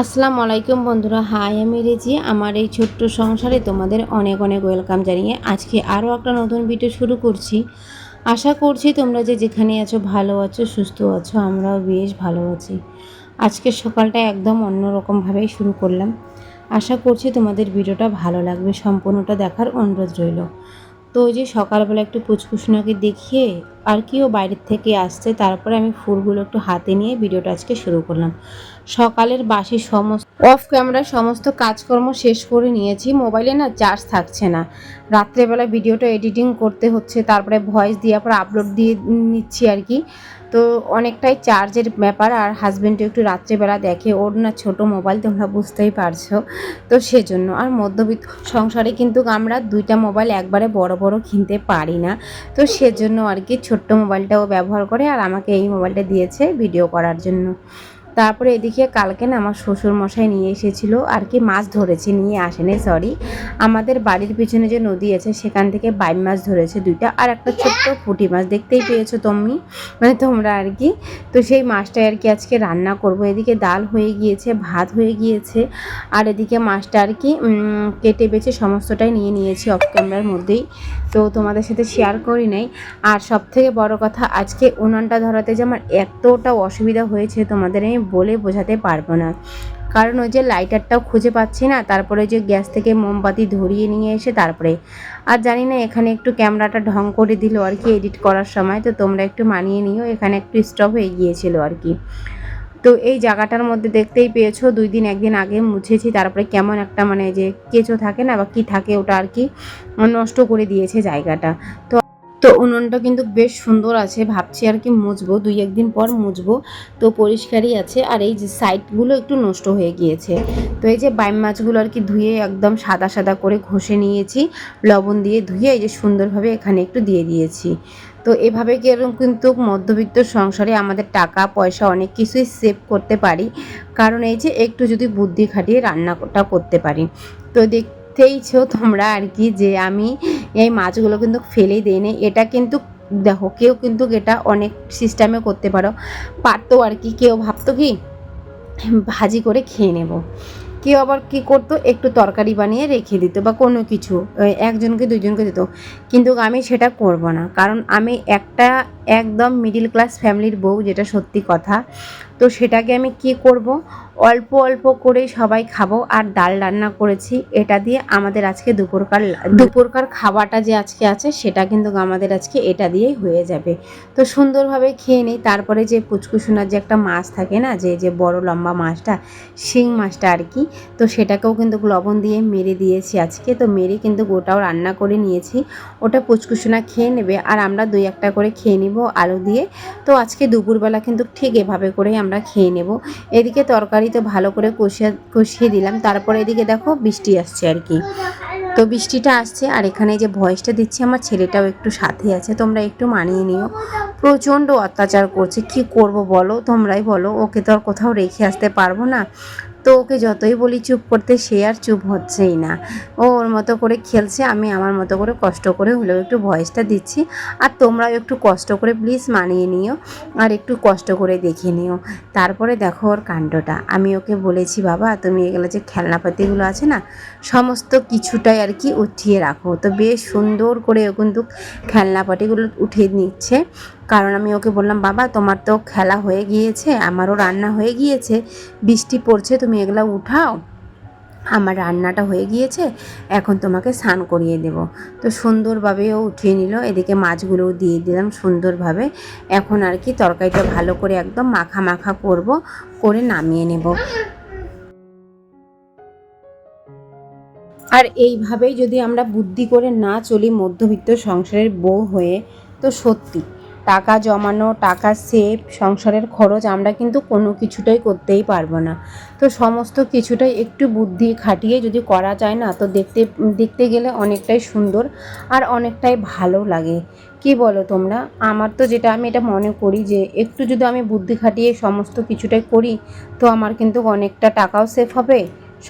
আসসালামু আলাইকুম বন্ধুরা, হাই, আমি রেজি। আমার এই ছোট্ট সংসারে তোমাদের অনেক অনেক ওয়েলকাম জানিয়ে আজকে আরও একটা নতুন ভিডিও শুরু করছি। আশা করছি তোমরা যে যেখানে আছো ভালো আছো, সুস্থ আছো, আমরাও বেশ ভালো আছি। আজকে সকালটা একদম অন্যরকমভাবেই শুরু করলাম। আশা করছি তোমাদের ভিডিওটা ভালো লাগবে, সম্পূর্ণটা দেখার অনুরোধ রইল। তো ওই যে সকালবেলা একটু পুচকুসোনাকে দেখিয়ে আর কি ও বাইরের থেকে আসছে, তারপরে আমি ফুলগুলো একটু হাতে নিয়ে ভিডিওটা আজকে শুরু করলাম। সকালের বাসি সমস্ত অফ ক্যামেরা সমস্ত কাজকর্ম শেষ করে নিয়েছি, মোবাইলে না চার্জ থাকছে না। রাত্রেবেলা ভিডিওটা এডিটিং করতে হচ্ছে, তারপরে ভয়েস দিয়ে পর আপলোড দিয়ে নিচ্ছি আর কি। তো অনেকটাই চার্জের ব্যাপার আর হাজব্যান্ডও একটু রাত্রেবেলা দেখে, ওর না ছোট মোবাইল তোমরা বুঝতেই পারছ। তো সেজন্য আর মধ্যবিত্ত সংসারে কিন্তু আমরা দুইটা মোবাইল একবারে বড় বড় কিনতে পারি না। তো সেজন্য আর কি ছোট্ট মোবাইলটাও ব্যবহার করে আর আমাকে এই মোবাইলটা দিয়েছে ভিডিও করার জন্য। তারপরে এদিকে কালকে না আমার শ্বশুর মশাই নিয়ে এসেছিল আর কি মাছ ধরেছে, নিয়ে আসেনি সরি আমাদের বাড়ির পিছনে যে নদী আছে, সেখান থেকে বাইম মাছ ধরেছে দুইটা আর একটা ছোট্ট পুঁটি মাছ, দেখতেই পেয়েছ তুমি? মানে তোমরা আর কি। তো সেই মাছটাই আর কি আজকে রান্না করব। এদিকে ডাল হয়ে গিয়েছে, ভাত হয়ে গিয়েছে, আর এদিকে মাছটা আর কি কেটে বেছে সমস্তটাই নিয়ে নিয়েছি অফ ক্যামেরার মধ্যেই। তো তোমাদের সাথে শেয়ার করি নাই। আর সব থেকে বড় কথা, আজকে উনানটা ধরাতে যে আমার এতটা অসুবিধা হয়েছে তোমাদের, আমি বলে বোঝাতে পারব না। কারণ ওই যে লাইটারটাও খুঁজে পাচ্ছি না, তারপরে যে গ্যাস থেকে মোমবাতি ধরিয়ে নিয়ে এসে তারপরে। আর জানি না এখানে একটু ক্যামেরাটা ঢং করে দিল আর কি এডিট করার সময়, তো তোমরা একটু মানিয়ে নিও, এখানে একটু স্টপ হয়ে গিয়েছিল আর কি। তো এই জায়গাটার মধ্যে দেখতেই পেয়েছ, দুই দিন একদিন আগে মুছেছি, তারপরে কেমন একটা মানে যে কেঁচো থাকে না বা কি থাকে ওটা আর কি, নষ্ট করে দিয়েছে জায়গাটা। তো তো উনুনটা কিন্তু বেশ সুন্দর আছে, ভাবছি আর কি মুছবো, দুই একদিন পর মুছবো। তো পরিষ্কারই আছে, আর এই যে সাইডগুলো একটু নষ্ট হয়ে গিয়েছে। তো এই যে বাইম মাছগুলো আর কি ধুয়ে একদম সাদা সাদা করে ঘষে নিয়েছি, লবণ দিয়ে ধুয়ে এই যে সুন্দরভাবে এখানে একটু দিয়ে দিয়েছি। তো এভাবে কি এরকম কিন্তু মধ্যবিত্ত সংসারে আমাদের টাকা, পয়সা অনেক কিছুই সেভ করতে পারি। কারণ এই যে একটু যদি বুদ্ধি খাটিয়ে রান্নাটা করতে পারি। তো দেখতেইছো তোমরা আর কি যে আমি এই মাছগুলো কিন্তু ফেলেই দিই না এটা কিন্তু দেখো, কেউ কিন্তু এটা অনেক সিস্টেমে করতে পারো। পারতো আর কি, কেউ ভাবতো কি ভাজি করে খেয়ে নেব। কেউ আবার কি করতো, একটু তরকারি বানিয়ে রেখে দিত বা কোনো কিছু একজনকে দুজনকে দিত। কিন্তু আমি সেটা করব না। কারণ আমি একটা একদম মিডিল ক্লাস ফ্যামিলির বউ, যেটা সত্যি কথা। তো সেটাকে আমি কি করব? অল্প অল্প করে সবাই খাব আর ডাল রান্না করেছি। এটা দিয়ে আমাদের আজকে দুপুরকার দুপুরকার খাওয়াটা যে আজকে আছে সেটা কিন্তু আমাদের আজকে এটা দিয়েই হয়ে যাবে। তো সুন্দরভাবে খেয়ে নিই। তারপরে যে পুচকুসোনার যে একটা মাছ থাকে না যে যে বড় লম্বা মাছটা শিং মাছটা আর কি তো সেটাকেও কিন্তু লবণ দিয়ে মেরে দিয়েছি আজকে। তো মেরে কিন্তু গোটাও রান্না করে নিয়েছি। ওটা পুচকুসোনা খেয়ে নেবে। আর আমরা দুই একটা করে খেয়ে নিব আলু দিয়ে। তো আজকে দুপুরবেলা কিন্তু ঠিক এভাবে করেই আমরা খেয়ে নেব। এদিকে তরকারি তো ভালো করে কষিয়ে কষিয়ে দিলাম। তারপর এদিকে দেখো বৃষ্টি আসছে আর কি। তো বৃষ্টিটা আসছে আর এখানে যে ভয়েসটা দিচ্ছে আমার ছেলেটাও একটু সাথে আছে। তোমরা একটু মানিয়ে নিও। প্রচণ্ড অত্যাচার করছে। কি করব বলো? তোমরাই বলো। ওকে তো আর কোথাও রেখে আসতে পারব না। তো ওকে যতই বলি চুপ করতে, সে আর চুপ হচ্ছেই না। ও ওর মতো করে খেলছে, আমি আমার মতো করে কষ্ট করে হলেও একটু ভয়েসটা দিচ্ছি। আর তোমরাও একটু কষ্ট করে প্লিজ মানিয়ে নিও, আর একটু কষ্ট করে দেখে নিও। তারপরে দেখো ওর কাণ্ডটা। আমি ওকে বলেছি, বাবা, তুমি এগুলো যে খেলনাপাতিগুলো আছে না, সমস্ত কিছুটাই আর কি উঠিয়ে রাখো। তো বেশ সুন্দর করে ও কিন্তু খেলনাপাতিগুলো উঠিয়ে নিচ্ছে। কারণ আমি ওকে বললাম, বাবা, তোমার তো খেলা হয়ে গিয়েছে, আমারও রান্না হয়ে গিয়েছে, বৃষ্টি পড়ছে, তুমি এগুলো উঠাও, আমার রান্নাটা হয়ে গিয়েছে, এখন তোমাকে স্নান করিয়ে দেব। তো সুন্দরভাবে ও উঠিয়ে নিল, এদিকে মাছগুলোও দিয়ে দিলাম সুন্দরভাবে। এখন আর কি তরকারিটা ভালো করে একদম মাখা মাখা করব, করে নামিয়ে নেব। আর এইভাবেই যদি আমরা বুদ্ধি করে না চলি মধ্যবিত্ত সংসারের বউ হয়ে, তো সত্যি। টাকা জমানো, টাকা সেভ সংসারের খরচ আমরা কিন্তু কোনো কিছুটাই করতেই পারব না। তো সমস্ত কিছুটাই একটু বুদ্ধি খাটিয়ে যদি করা যায় না, তো দেখতে দেখতে গেলে অনেকটাই সুন্দর আর অনেকটাই ভালো লাগে। কি বলো তোমরা? আমার তো যেটা, আমি এটা মনে করি যে একটু যদি আমি বুদ্ধি খাটিয়ে সমস্ত কিছুটাই করি, তো আমার কিন্তু অনেকটা টাকাও সেফ হবে,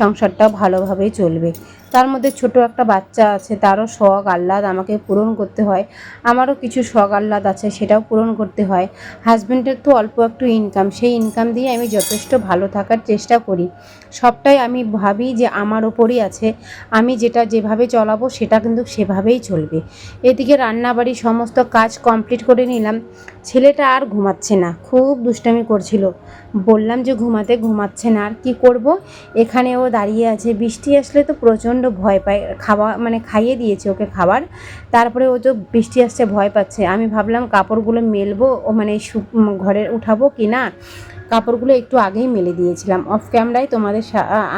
সংসারটাও ভালোভাবেই চলবে। তার মধ্যে ছোট একটা বাচ্চা আছে, তারও শখ, আহ্লাদ আমাকে পূরণ করতে হয়। আমারও কিছু শখ, আহ্লাদ আছে, সেটাও পূরণ করতে হয়। হাজব্যান্ডের তো অল্প একটু ইনকাম সেই ইনকাম দিয়ে আমি যথেষ্ট ভালো থাকার চেষ্টা করি। সবটাই আমি ভাবি যে আমার ওপরই আছে। আমি যেটা যেভাবে চলাবো, সেটা কিন্তু সেভাবেই চলবে। এদিকে রান্নাবাড়ি সমস্ত কাজ কমপ্লিট করে নিলাম। ছেলেটা আর ঘুমাচ্ছে না, খুব দুষ্টামি করছিল। বললাম যে ঘুমাতে ঘুমাচ্ছে না, আর কি করব? এখানে ও দাঁড়িয়ে আছে। বৃষ্টি আসলে তো প্রচণ্ড ভয় পায়। খাওয়া মানে খাইয়ে দিয়েছে ওকে খাবার। তারপরে ও তো বৃষ্টি আসছে, ভয় পাচ্ছে। আমি ভাবলাম কাপড়গুলো মেলবো, ও মানে ঘরে উঠাবো কি না? কাপড়গুলো একটু আগেই মেলে দিয়েছিলাম। অফ ক্যামেরায় তোমাদের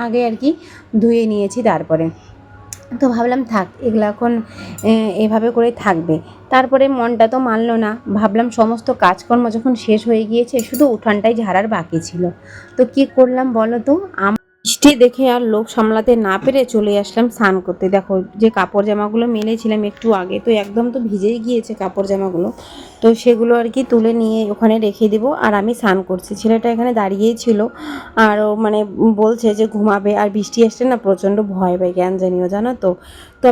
আগে আর কি ধুয়ে নিয়েছি তারপরে। তো ভাবলাম থাক, এগুলো এখন এভাবে করে থাকবে। তারপরে মনটা তো মানলো না। ভাবলাম সমস্ত কাজকর্ম যখন শেষ হয়ে গিয়েছে, শুধু উঠানটাই ঝাড়ার বাকি ছিল। তো কি করলাম বলো তো? আম- বৃষ্টি দেখে আর লোক সামলাতে না পেরে চলে আসলাম স্নান করতে। দেখো, যে কাপড় জামাগুলো মেলেছিলাম একটু আগে, তো একদম তো ভিজেই গিয়েছে কাপড় জামাগুলো। তো সেগুলো আর কি তুলে নিয়ে ওখানে রেখে দিব আর আমি স্নান করছি। ছেলেটা এখানে দাঁড়িয়েই ছিল আর ও মানে বলছে যে ঘুমাবে। আর বৃষ্টি আসলে না প্রচণ্ড ভয় পাই জ্ঞান জানিও জানো তো।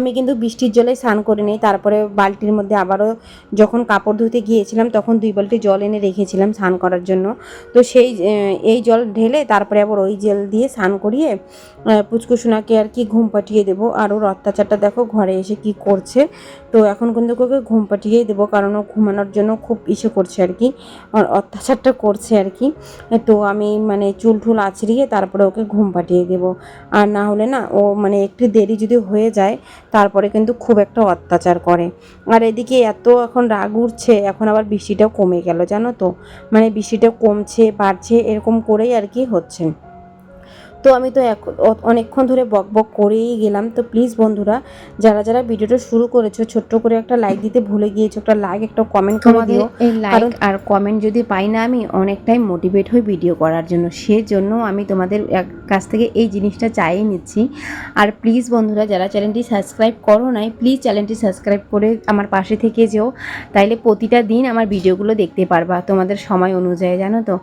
আমি কিন্তু বৃষ্টির জলে স্নান করে নিই, তারপরে বালতির মধ্যে আবারও যখন কাপড় ধুতে গিয়েছিলাম তখন দুই বালতি জল এনে রেখেছিলাম স্নান করার জন্য। তো সেই এই জল ঢেলে তারপরে আবার ওই জল দিয়ে স্নান করিয়ে পুচকুসোনাকে আর কি ঘুম পাঠিয়ে দেবো। আর ওর অত্যাচারটা দেখো, ঘরে এসে কি করছে। তো এখন কিন্তু ওকে ঘুম পাঠিয়েই দেবো, কারণ ও ঘুমানোর জন্য খুব ইসে করছে আর কি। আর অত্যাচারটা করছে আর কি। তো আমি মানে চুল টুল আছড়িয়ে তারপরে ওকে ঘুম পাঠিয়ে দেবো। আর না হলে না ও মানে একটু দেরি যদি হয়ে যায় তারপরে কিন্তু খুব একটা অত্যাচার করে। আর এদিকে এত এখন রাগ উঠছে, এখন আবার বৃষ্টিটাও কমে গেল, জানো তো? মানে বৃষ্টিটা কমছে, বাড়ছে, এরকম করেই আর কি হচ্ছে। তো আমি তো অনেকক্ষণ ধরে বক বক করেই গেলাম। তো প্লিজ বন্ধুরা যারা যারা ভিডিওটা শুরু করেছ ছোট্ট করে একটা লাইক দিতে ভুলে গিয়েছো একটা লাইক একটা কমেন্ট করে দিও। এই লাইক কারণ আর কমেন্ট যদি পাই না আমি অনেকটাই মোটিভেট হই ভিডিও করার জন্য। সেজন্য আমি তোমাদের কাছ থেকে এই জিনিসটা চাই নিচ্ছি। আর প্লিজ বন্ধুরা যারা চ্যানেলটি সাবস্ক্রাইব করো নাই প্লিজ চ্যানেলটি সাবস্ক্রাইব করে আমার পাশে থেকে যেও। তাইলে প্রতিটা দিন আমার ভিডিওগুলো দেখতে পারবা তোমাদের সময় অনুযায়ী জানো তো?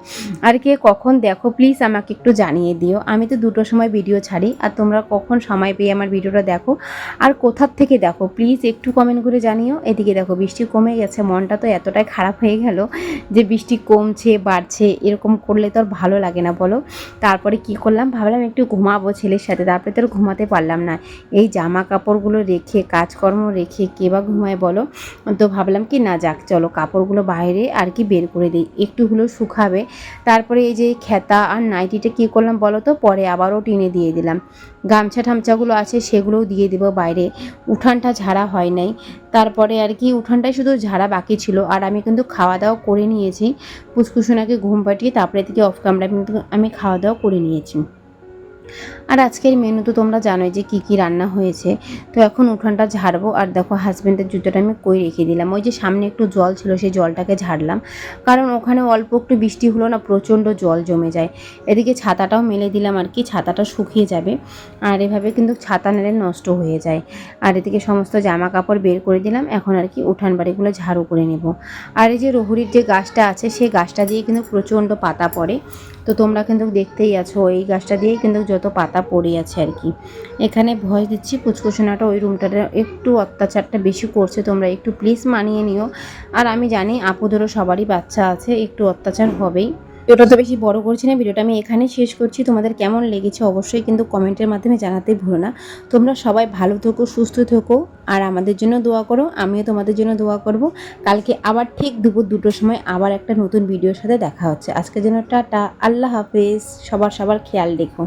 আর কে কখন দেখো প্লিজ আমাকে একটু জানিয়ে দিও। আমি তো দুটোর সময় ভিডিও ছাড়ি, আর তোমরা কখন সময় পেয়ে আমার ভিডিওটা দেখো। আর কোথার থেকে দেখো প্লিজ একটু কমেন্ট করে জানিও। এদিকে দেখো, বৃষ্টি কমে গেছে, মনটা তো এতটাই খারাপ হয়ে গেল যে বৃষ্টি কমছে, বাড়ছে, এরকম করলে তো আর ভালো লাগে না, বলো। তারপরে কি করলাম, ভাবলাম একটু ঘুমাবো ছেলের সাথে, তারপরে তো ঘুমাতে পারলাম না। এই জামা কাপড়গুলো রেখে, কাজকর্ম রেখে কে বা ঘুমায়, বলো? তো ভাবলাম কি, না যাক, চলো কাপড়গুলো বাইরে আর কি বের করে দিই। একটু শুকাবে। তারপরে এই যে খেতা আর নাইটিটা কী করলাম, বলো তো? পরে আবারও টিনে দিয়ে দিলাম। গামছা ঠামছাগুলো আছে, সেগুলোও দিয়ে দেবো বাইরে। উঠানটা ঝাড়া হয় নাই। তারপরে আর কি উঠানটাই শুধু ঝাড়া বাকি ছিল। আর আমি কিন্তু খাওয়া দাওয়া করে নিয়েছি। পুচকুসোনাকে ঘুম পাঠিয়ে তারপরে থেকে অফ ক্যামেরা কিন্তু, আমি খাওয়া দাওয়া করে নিয়েছি। আর আজকের মেনু তো তোমরা জানোই যে কী কী রান্না হয়েছে। তো এখন উঠানটা ঝাড়বো, আর দেখো হাজব্যান্ডের জুতোটা আমি কই রেখে দিলাম। ওই যে সামনে একটু জল ছিল, সেই জলটাকে ঝাড়লাম। কারণ ওখানে অল্প একটু বৃষ্টি হলো না, প্রচণ্ড জল জমে যায়। এদিকে ছাতাটাও মেলে দিলাম আর কি, ছাতাটা শুকিয়ে যাবে। আর এভাবে কিন্তু ছাতা নেড়ে নষ্ট হয়ে যায়। আর এদিকে সমস্ত জামা কাপড় বের করে দিলাম। এখন আর কি উঠান বাড়িগুলো ঝাড়ু করে নেব। আর এই যে রহুরির যে গাছটা আছে, সেই গাছটা দিয়ে কিন্তু প্রচণ্ড পাতা পড়ে। তো তোমরা কিন্তু দেখতেই আছো, এই গাছটা দিয়েই কিন্তু যত পাতা পড়ে আছে আর কি। এখানে ভয় দিচ্ছি পুচকুসোনাটা ওই রুমটাতে একটু অত্যাচারটা বেশি করছে, তোমরা একটু প্লিজ মানিয়ে নিও। আর আমি জানি আপুদেরও সবারই বাচ্চা আছে, একটু অত্যাচার হবেই। ভিডিওটা তো বেশি বড় করছি না, ভিডিওটা আমি এখানে শেষ করছি। তোমাদের কেমন লেগেছে অবশ্যই কিন্তু কমেন্টের মাধ্যমে জানাতে ভুলো না। তোমরা সবাই ভালো থেকো, সুস্থ থেকো, আর আমাদের জন্য দোয়া করো, আমিও তোমাদের জন্য দোয়া করব। কালকে আবার ঠিক দুপুর দুটোর সময় আবার একটা নতুন ভিডিওর সাথে দেখা হচ্ছে। আজকের জন্য টাটা, আল্লাহ হাফেজ। সবার সবার খেয়াল রেখো।